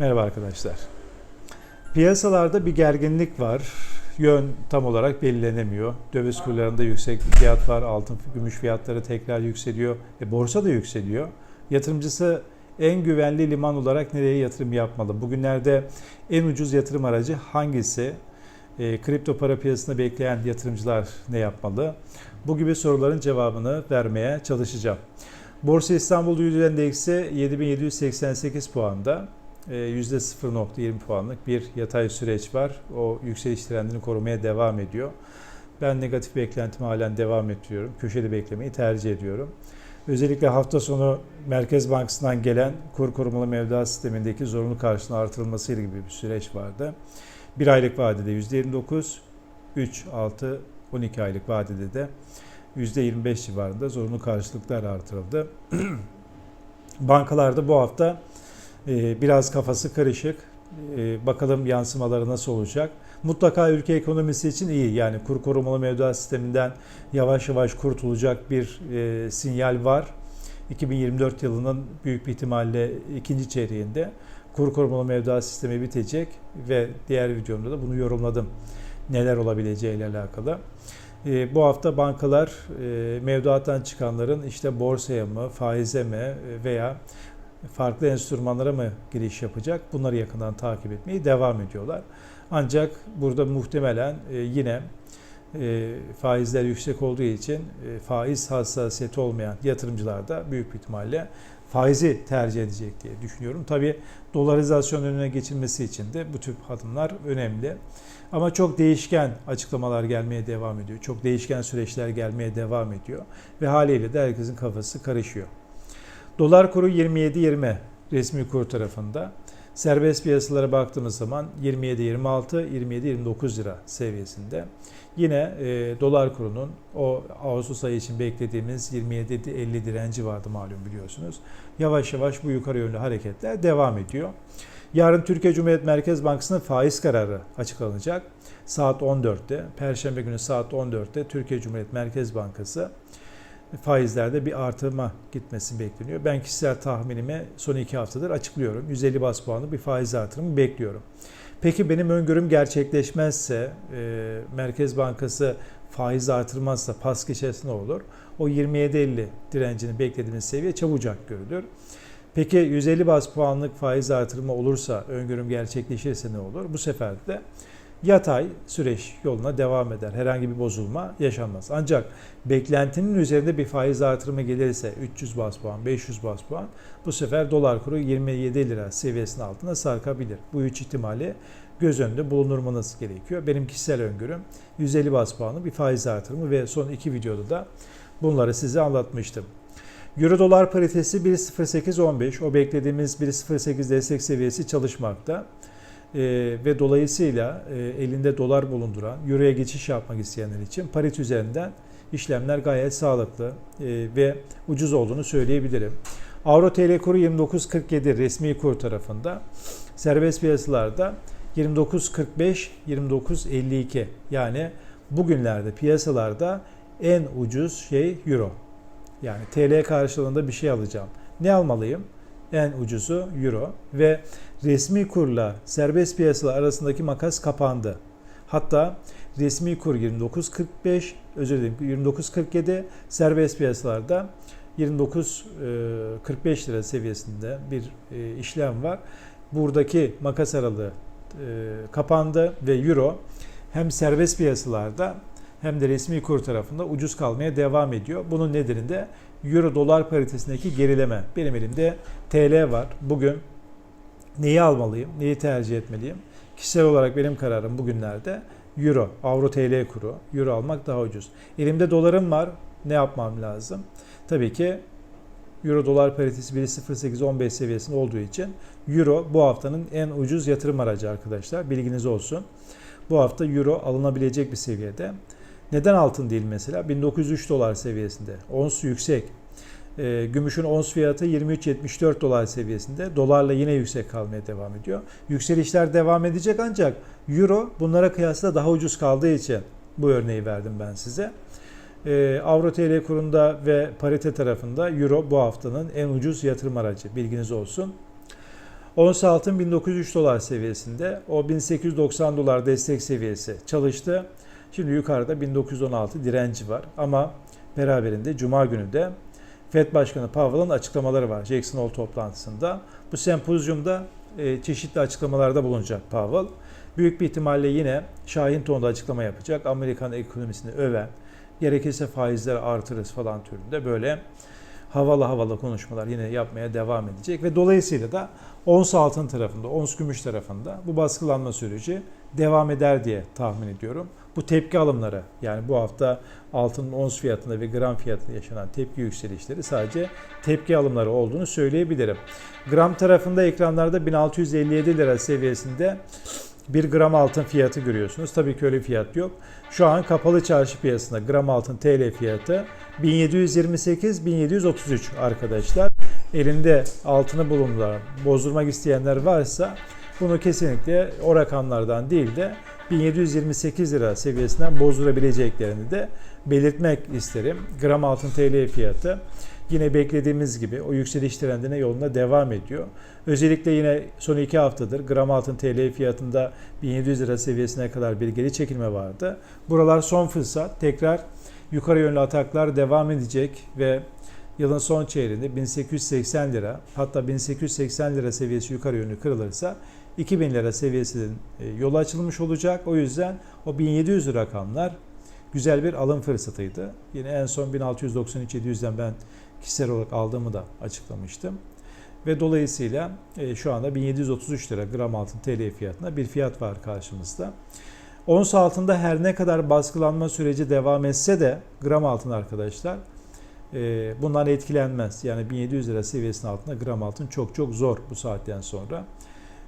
Merhaba arkadaşlar. Piyasalarda bir gerginlik var. Yön tam olarak belirlenemiyor. Döviz kurlarında yüksek bir fiyat var. Altın, gümüş fiyatları tekrar yükseliyor. E, borsa da yükseliyor. Yatırımcısı en güvenli liman olarak nereye yatırım yapmalı? Bugünlerde en ucuz yatırım aracı hangisi? E, kripto para piyasasında bekleyen yatırımcılar ne yapmalı? Bu gibi soruların cevabını vermeye çalışacağım. Borsa İstanbul Yüzde Endeksi 7788 puanda. %0.20 puanlık bir yatay süreç var. O yükseliş trendini korumaya devam ediyor. Ben negatif beklentimi halen devam ediyorum. Köşeli beklemeyi tercih ediyorum. Özellikle hafta sonu Merkez Bankası'ndan gelen kur korumalı mevduat sistemindeki zorunlu karşılığın artırılması gibi bir süreç vardı. Bir aylık vadede %29, 3, 6, 12 aylık vadede de %25 civarında zorunlu karşılıklar artırıldı. Bankalarda bu hafta biraz kafası karışık. E, bakalım yansımaları nasıl olacak. Mutlaka ülke ekonomisi için iyi. Yani kur korumalı mevduat sisteminden yavaş yavaş kurtulacak bir e, sinyal var. 2024 yılının büyük bir ihtimalle ikinci çeyreğinde kur korumalı mevduat sistemi bitecek ve diğer videomda da bunu yorumladım. Neler olabileceğiyle alakalı. E, bu hafta bankalar e, mevduattan çıkanların işte borsaya mı, faize mi veya farklı enstrümanlara mı giriş yapacak? Bunları yakından takip etmeye devam ediyorlar. Ancak burada muhtemelen e, yine e, faizler yüksek olduğu için e, faiz hassasiyeti olmayan yatırımcılar da büyük bir ihtimalle faizi tercih edecek diye düşünüyorum. Tabi dolarizasyon önüne geçilmesi için de bu tür adımlar önemli. Ama çok değişken açıklamalar gelmeye devam ediyor. Çok değişken süreçler gelmeye devam ediyor. Ve haliyle de herkesin kafası karışıyor. Dolar kuru 27.20 resmi kur tarafında. Serbest piyasalara baktığımız zaman 27.26, 27.29 lira seviyesinde. Yine e, dolar kurunun o Ağustos ayı için beklediğimiz 27.50 direnci vardı malum biliyorsunuz. Yavaş yavaş bu yukarı yönlü hareketler devam ediyor. Yarın Türkiye Cumhuriyet Merkez Bankası'nın faiz kararı açıklanacak. Saat 14'te, Perşembe günü saat 14'te Türkiye Cumhuriyet Merkez Bankası faizlerde bir artıma gitmesi bekleniyor. Ben kişisel tahminimi son iki haftadır açıklıyorum. 150 bas puanlı bir faiz artırımı bekliyorum. Peki benim öngörüm gerçekleşmezse, e, Merkez Bankası faiz artırmazsa pas geçerse ne olur? O 27.50 direncini beklediğimiz seviye çabucak görülür. Peki 150 bas puanlık faiz artırımı olursa, öngörüm gerçekleşirse ne olur? Bu sefer de yatay süreç yoluna devam eder. Herhangi bir bozulma yaşanmaz. Ancak beklentinin üzerinde bir faiz artırımı gelirse 300 bas puan, 500 bas puan bu sefer dolar kuru 27 lira seviyesinin altına sarkabilir. Bu üç ihtimali göz önünde bulundurmanız gerekiyor. Benim kişisel öngörüm 150 bas puanlı bir faiz artırımı ve son iki videoda da bunları size anlatmıştım. Euro dolar paritesi 1.0815 o beklediğimiz 1.08 destek seviyesi çalışmakta e, ve dolayısıyla e, elinde dolar bulunduran, euroya geçiş yapmak isteyenler için parit üzerinden işlemler gayet sağlıklı e, ve ucuz olduğunu söyleyebilirim. Avro TL kuru 29.47 resmi kur tarafında. Serbest piyasalarda 29.45 29.52 yani bugünlerde piyasalarda en ucuz şey euro. Yani TL karşılığında bir şey alacağım. Ne almalıyım? En ucuzu euro ve resmi kurla serbest piyasalar arasındaki makas kapandı. Hatta resmi kur 29.45, özür dilerim 29.47, serbest piyasalarda 29.45 lira seviyesinde bir işlem var. Buradaki makas aralığı kapandı ve euro hem serbest piyasalarda hem de resmi kur tarafında ucuz kalmaya devam ediyor. Bunun nedeni de euro dolar paritesindeki gerileme. Benim elimde TL var. Bugün neyi almalıyım, neyi tercih etmeliyim? Kişisel olarak benim kararım bugünlerde euro, avro TL kuru. Euro almak daha ucuz. Elimde dolarım var. Ne yapmam lazım? Tabii ki Euro dolar paritesi 1.0815 seviyesinde olduğu için Euro bu haftanın en ucuz yatırım aracı arkadaşlar. Bilginiz olsun. Bu hafta Euro alınabilecek bir seviyede. Neden altın değil mesela? 1903 dolar seviyesinde. Ons yüksek. E, gümüşün ons fiyatı 23.74 dolar seviyesinde. Dolarla yine yüksek kalmaya devam ediyor. Yükselişler devam edecek ancak Euro bunlara kıyasla daha ucuz kaldığı için bu örneği verdim ben size. E, Avro TL kurunda ve parite tarafında Euro bu haftanın en ucuz yatırım aracı. Bilginiz olsun. Ons altın 1903 dolar seviyesinde. O 1890 dolar destek seviyesi çalıştı. Şimdi yukarıda 1916 direnci var. Ama beraberinde Cuma günü de FED Başkanı Powell'ın açıklamaları var Jackson Hole toplantısında. Bu sempozyumda e, çeşitli açıklamalarda bulunacak Powell. Büyük bir ihtimalle yine Şahin tonda açıklama yapacak. Amerikan ekonomisini öven, gerekirse faizleri artırırız falan türünde böyle havalı havalı konuşmalar yine yapmaya devam edecek ve dolayısıyla da ons altın tarafında, ons gümüş tarafında bu baskılanma süreci devam eder diye tahmin ediyorum. Bu tepki alımları yani bu hafta altının ons fiyatında ve gram fiyatında yaşanan tepki yükselişleri sadece tepki alımları olduğunu söyleyebilirim. Gram tarafında ekranlarda 1657 lira seviyesinde 1 gram altın fiyatı görüyorsunuz. Tabii ki öyle fiyat yok. Şu an kapalı çarşı piyasasında gram altın TL fiyatı 1728-1733 arkadaşlar. Elinde altını bulunduran, bozdurmak isteyenler varsa bunu kesinlikle o rakamlardan değil de 1728 lira seviyesinden bozdurabileceklerini de belirtmek isterim. Gram altın TL fiyatı yine beklediğimiz gibi o yükseliş trendine yoluna devam ediyor. Özellikle yine son iki haftadır gram altın TL fiyatında 1700 lira seviyesine kadar bir geri çekilme vardı. Buralar son fırsat. Tekrar yukarı yönlü ataklar devam edecek ve yılın son çeyreğinde 1880 lira hatta 1880 lira seviyesi yukarı yönlü kırılırsa 2000 lira seviyesinin yolu açılmış olacak. O yüzden o 1700 rakamlar güzel bir alım fırsatıydı. Yine en son 1693-700'den ben kişisel olarak aldığımı da açıklamıştım. Ve dolayısıyla şu anda 1733 lira gram altın TL fiyatına bir fiyat var karşımızda. Ons altında her ne kadar baskılanma süreci devam etse de gram altın arkadaşlar bundan etkilenmez. Yani 1700 lira seviyesinin altında gram altın çok çok zor bu saatten sonra.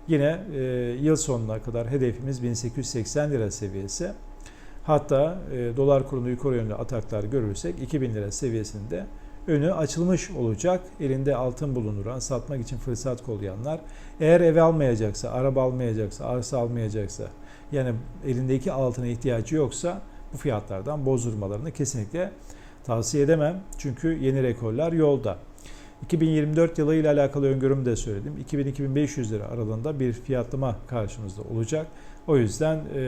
Yine e, yıl sonuna kadar hedefimiz 1880 lira seviyesi. Hatta e, dolar kurunu yukarı yönlü ataklar görürsek 2000 lira seviyesinde önü açılmış olacak. Elinde altın bulunuran, satmak için fırsat kollayanlar eğer ev almayacaksa, araba almayacaksa, arsa almayacaksa yani elindeki altına ihtiyacı yoksa bu fiyatlardan bozdurmalarını kesinlikle tavsiye edemem. Çünkü yeni rekorlar yolda. 2024 yılı ile alakalı öngörümü de söyledim. 2000-2500 lira aralığında bir fiyatlama karşımızda olacak. O yüzden e,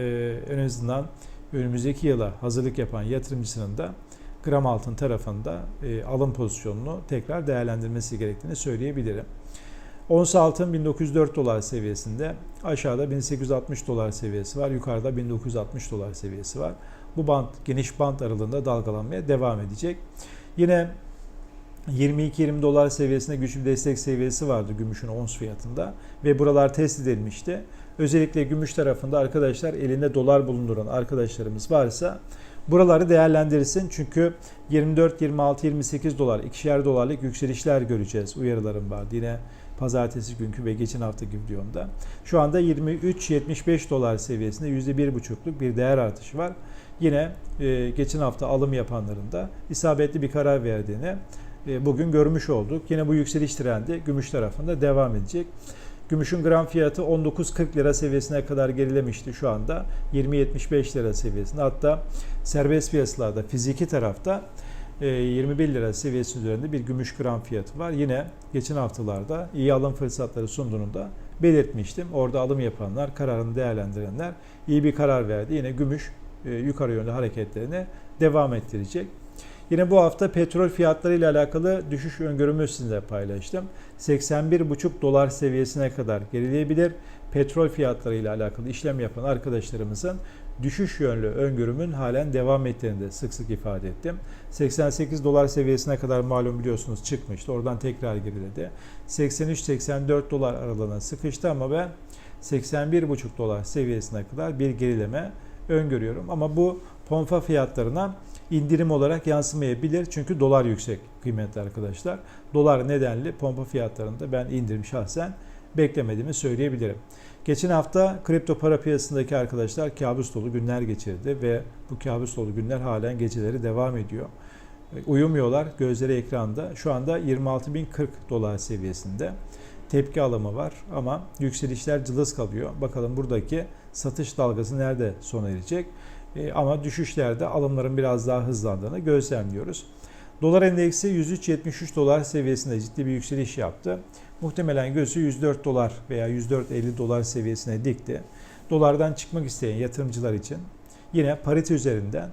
en azından önümüzdeki yıla hazırlık yapan yatırımcısının da gram altın tarafında e, alım pozisyonunu tekrar değerlendirmesi gerektiğini söyleyebilirim. Ons altın 1904 dolar seviyesinde, aşağıda 1860 dolar seviyesi var, yukarıda 1960 dolar seviyesi var. Bu band geniş band aralığında dalgalanmaya devam edecek. Yine 22-20 dolar seviyesinde güçlü bir destek seviyesi vardı gümüşün ons fiyatında ve buralar test edilmişti. Özellikle gümüş tarafında arkadaşlar elinde dolar bulunduran arkadaşlarımız varsa buraları değerlendirsin. Çünkü 24, 26, 28 dolar, ikişer dolarlık yükselişler göreceğiz uyarılarım vardı. Yine pazartesi günkü ve geçen haftaki videomda. Şu anda 23-75 dolar seviyesinde %1,5'luk bir değer artışı var. Yine e, geçen hafta alım yapanların da isabetli bir karar verdiğini bugün görmüş olduk. Yine bu yükseliş trendi gümüş tarafında devam edecek. Gümüşün gram fiyatı 19.40 lira seviyesine kadar gerilemişti şu anda 20.75 lira seviyesinde. Hatta serbest piyasalarda fiziki tarafta 21 lira seviyesi üzerinde bir gümüş gram fiyatı var. Yine geçen haftalarda iyi alım fırsatları sunduğunu da belirtmiştim. Orada alım yapanlar, kararını değerlendirenler iyi bir karar verdi. Yine gümüş yukarı yönlü hareketlerine devam ettirecek. Yine bu hafta petrol fiyatları ile alakalı düşüş öngörümü sizinle paylaştım. 81,5 dolar seviyesine kadar gerileyebilir. Petrol fiyatları ile alakalı işlem yapan arkadaşlarımızın düşüş yönlü öngörümün halen devam ettiğini de sık sık ifade ettim. 88 dolar seviyesine kadar malum biliyorsunuz çıkmıştı. Oradan tekrar geriledi. 83-84 dolar aralığına sıkıştı ama ben 81,5 dolar seviyesine kadar bir gerileme öngörüyorum. Ama bu ponfa fiyatlarına indirim olarak yansımayabilir. Çünkü dolar yüksek kıymetli arkadaşlar. Dolar nedenli pompa fiyatlarında ben indirim şahsen beklemediğimi söyleyebilirim. Geçen hafta kripto para piyasasındaki arkadaşlar kabus dolu günler geçirdi ve bu kabus dolu günler halen geceleri devam ediyor. Uyumuyorlar, gözleri ekranda. Şu anda 26.040 dolar seviyesinde tepki alımı var ama yükselişler cılız kalıyor. Bakalım buradaki satış dalgası nerede sona erecek? E, ama düşüşlerde alımların biraz daha hızlandığını gözlemliyoruz. Dolar endeksi 103.73 dolar seviyesinde ciddi bir yükseliş yaptı. Muhtemelen gözü 104 dolar veya 104.50 dolar seviyesine dikti. Dolardan çıkmak isteyen yatırımcılar için yine parite üzerinden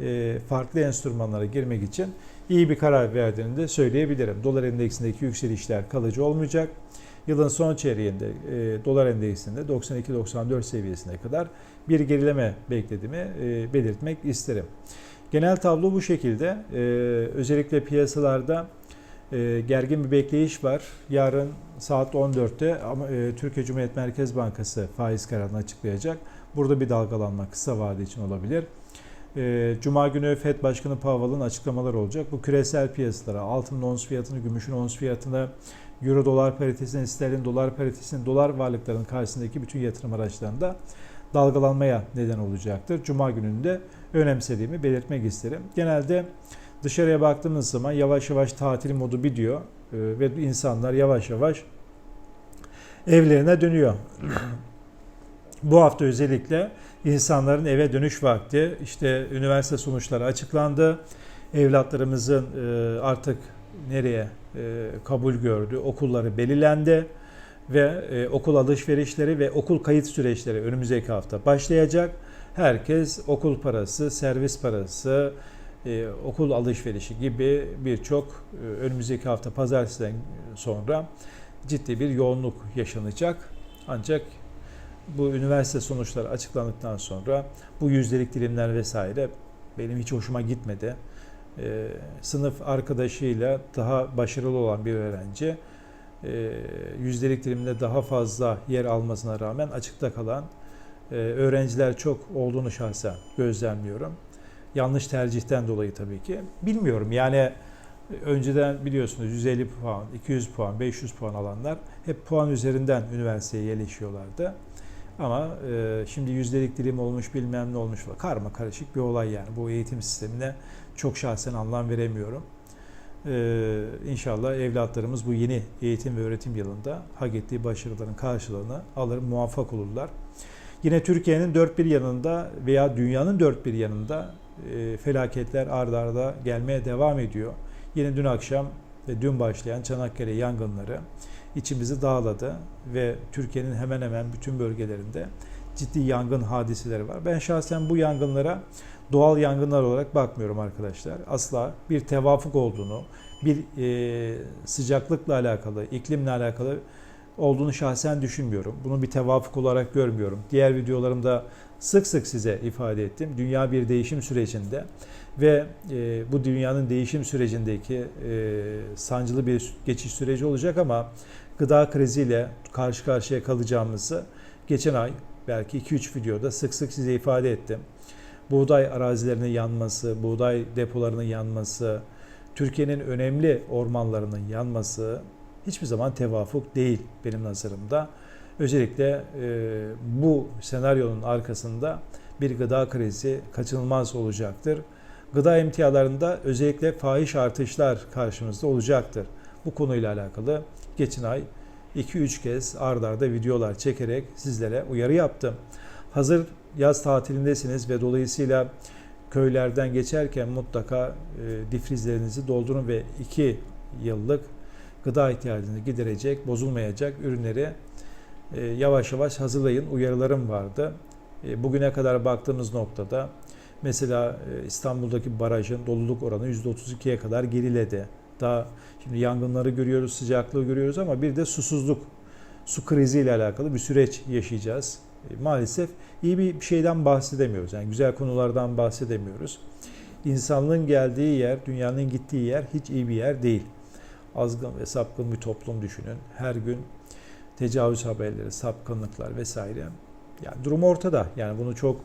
e, farklı enstrümanlara girmek için iyi bir karar verdiğini de söyleyebilirim. Dolar endeksindeki yükselişler kalıcı olmayacak. Yılın son çeyreğinde e, dolar endeksinde 92-94 seviyesine kadar bir gerileme beklediğimi e, belirtmek isterim. Genel tablo bu şekilde. E, özellikle piyasalarda e, gergin bir bekleyiş var. Yarın saat 14'te ama e, Türkiye Cumhuriyet Merkez Bankası faiz kararını açıklayacak. Burada bir dalgalanma kısa vade için olabilir. E, Cuma günü FED Başkanı Powell'ın açıklamaları olacak. Bu küresel piyasalara, altının ons fiyatını, gümüşün ons fiyatını, Euro dolar paritesinin, sterlin dolar paritesinin, dolar varlıklarının karşısındaki bütün yatırım araçlarında dalgalanmaya neden olacaktır. Cuma gününde önemsediğimi belirtmek isterim. Genelde dışarıya baktığımız zaman yavaş yavaş tatil modu bitiyor e, ve insanlar yavaş yavaş evlerine dönüyor. Bu hafta özellikle insanların eve dönüş vakti, işte üniversite sonuçları açıklandı. Evlatlarımızın e, artık nereye e, kabul gördü, okulları belirlendi ve e, okul alışverişleri ve okul kayıt süreçleri önümüzdeki hafta başlayacak. Herkes okul parası, servis parası, e, okul alışverişi gibi birçok önümüzdeki hafta pazartesiden sonra ciddi bir yoğunluk yaşanacak. Ancak bu üniversite sonuçları açıklandıktan sonra bu yüzdelik dilimler vesaire benim hiç hoşuma gitmedi. Ee, sınıf arkadaşıyla daha başarılı olan bir öğrenci e, yüzdelik dilimde daha fazla yer almasına rağmen açıkta kalan e, öğrenciler çok olduğunu şahsen gözlemliyorum. Yanlış tercihten dolayı tabii ki. Bilmiyorum yani önceden biliyorsunuz 150 puan, 200 puan, 500 puan alanlar hep puan üzerinden üniversiteye yerleşiyorlardı. Ama e, şimdi yüzdelik dilim olmuş bilmem ne olmuş. Karma karışık bir olay yani. Bu eğitim sistemine çok şahsen anlam veremiyorum. E, inşallah evlatlarımız bu yeni eğitim ve öğretim yılında hak ettiği başarıların karşılığını alır, muvaffak olurlar. Yine Türkiye'nin dört bir yanında veya dünyanın dört bir yanında e, felaketler ardarda arda gelmeye devam ediyor. Yine dün akşam ve dün başlayan Çanakkale yangınları içimizi dağladı ve Türkiye'nin hemen hemen bütün bölgelerinde ciddi yangın hadiseleri var. Ben şahsen bu yangınlara doğal yangınlar olarak bakmıyorum arkadaşlar. Asla bir tevafuk olduğunu, bir e, sıcaklıkla alakalı, iklimle alakalı olduğunu şahsen düşünmüyorum. Bunu bir tevafuk olarak görmüyorum. Diğer videolarımda sık sık size ifade ettim. Dünya bir değişim sürecinde ve e, bu dünyanın değişim sürecindeki e, sancılı bir geçiş süreci olacak ama gıda kriziyle karşı karşıya kalacağımızı geçen ay belki 2-3 videoda sık sık size ifade ettim. Buğday arazilerinin yanması, buğday depolarının yanması, Türkiye'nin önemli ormanlarının yanması hiçbir zaman tevafuk değil benim nazarımda. Özellikle e, bu senaryonun arkasında bir gıda krizi kaçınılmaz olacaktır. Gıda emtialarında özellikle fahiş artışlar karşımızda olacaktır. Bu konuyla alakalı geçen ay 2-3 kez ard arda videolar çekerek sizlere uyarı yaptım. Hazır yaz tatilindesiniz ve dolayısıyla köylerden geçerken mutlaka e, difrizlerinizi doldurun ve 2 yıllık gıda ihtiyacını giderecek, bozulmayacak ürünleri e, yavaş yavaş hazırlayın uyarılarım vardı. E, bugüne kadar baktığımız noktada mesela e, İstanbul'daki barajın doluluk oranı %32'ye kadar geriledi. Daha şimdi yangınları görüyoruz, sıcaklığı görüyoruz ama bir de susuzluk, su krizi ile alakalı bir süreç yaşayacağız. Maalesef iyi bir şeyden bahsedemiyoruz. Yani güzel konulardan bahsedemiyoruz. İnsanlığın geldiği yer, dünyanın gittiği yer hiç iyi bir yer değil. Azgın ve sapkın bir toplum düşünün. Her gün tecavüz haberleri, sapkınlıklar vesaire. Yani durum ortada. Yani bunu çok